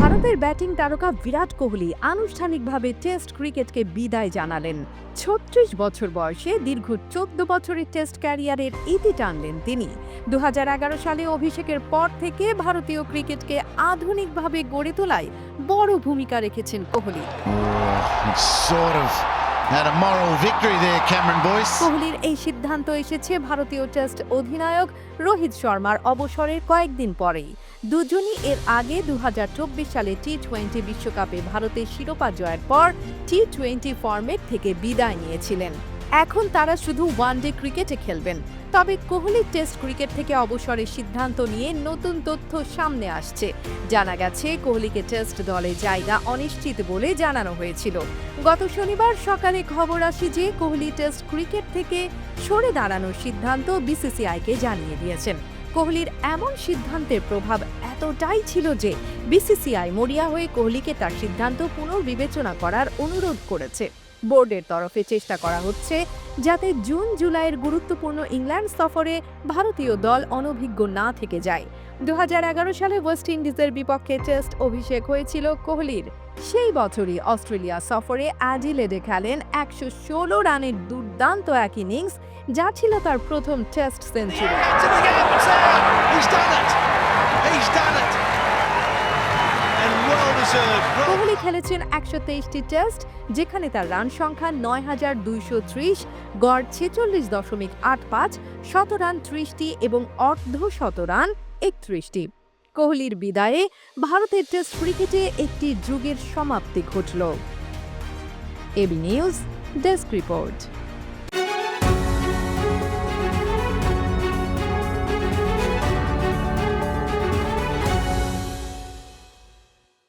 ভারতের ব্যাটিং তারকা বিরাট কোহলি আনুষ্ঠানিকভাবে টেস্ট ক্রিকেটকে বিদায় জানালেন। ছত্রিশ বছর বয়সে দীর্ঘ চোদ্দ বছরের টেস্ট ক্যারিয়ারের ইতি টানলেন তিনি। দু হাজার এগারো সালে অভিষেকের পর থেকে ভারতীয় ক্রিকেটকে আধুনিকভাবে গড়ে তোলায় বড় ভূমিকা রেখেছেন Kohli. It's sort of had a moral victory there, Cameron Boyce. কোহলির এই সিদ্ধান্ত এসেছে ভারতীয় টেস্ট অধিনায়ক রোহিত শর্মার অবসরের কয়েকদিন পরেই। দুজনই এর আগে দু হাজার চব্বিশ সালে টি টোয়েন্টি বিশ্বকাপে ভারতের শিরোপা জয়ের পর টি টোয়েন্টি ফরম্যাট থেকে বিদায় নিয়েছিলেন। এখন তারা শুধু ওয়ানডে ক্রিকেটে খেলবেন। তবে কোহলি টেস্ট ক্রিকেট থেকে অবসরের সিদ্ধান্ত নিয়ে নতুন তথ্য সামনে আসছে। জানা গেছে, কোহলিকে টেস্ট দলে জায়গা অনিশ্চিত বলে জানানো হয়েছিল। গত শনিবার সকালে খবর আসে যে, কোহলি টেস্ট ক্রিকেট থেকে সরে দাঁড়ানোর সিদ্ধান্ত বিসিসিআইকে জানিয়ে দিয়েছেন। কোহলির এমন সিদ্ধান্তের প্রভাব এতটাই ছিল যে, বিসিসিআই মরিয়া হয়ে কোহলিকে তার সিদ্ধান্ত পুনর্বিবেচনা করার অনুরোধ করেছে। বোর্ডের তরফে চেষ্টা করা হচ্ছে যাতে জুন জুলাইয়ের গুরুত্বপূর্ণ ইংল্যান্ড সফরে ভারতীয় দল অনভিজ্ঞ না থেকে যায়। দুহাজার এগারো সালে ওয়েস্ট ইন্ডিজের বিপক্ষে টেস্ট অভিষেক হয়েছিল কোহলির। সেই বছরই অস্ট্রেলিয়া সফরে অ্যাডিলেডে খেলেন একশো ষোলো রানের দুর্দান্ত এক ইনিংস, যা ছিল তার প্রথম টেস্ট সেঞ্চুরি। কোহলি খেলেছেন একশো তেইশটি টেস্ট, যেখানে তার রান সংখ্যা নয় হাজার দুইশো ত্রিশ, গড় ছেচল্লিশ দশমিক আট পাঁচ, শত রান ত্রিশটি এবং অর্ধ শত রান একত্রিশটি। কোহলির বিদায়ে ভারতের টেস্ট ক্রিকেটে একটি যুগের সমাপ্তি ঘটল। AB news, desk report.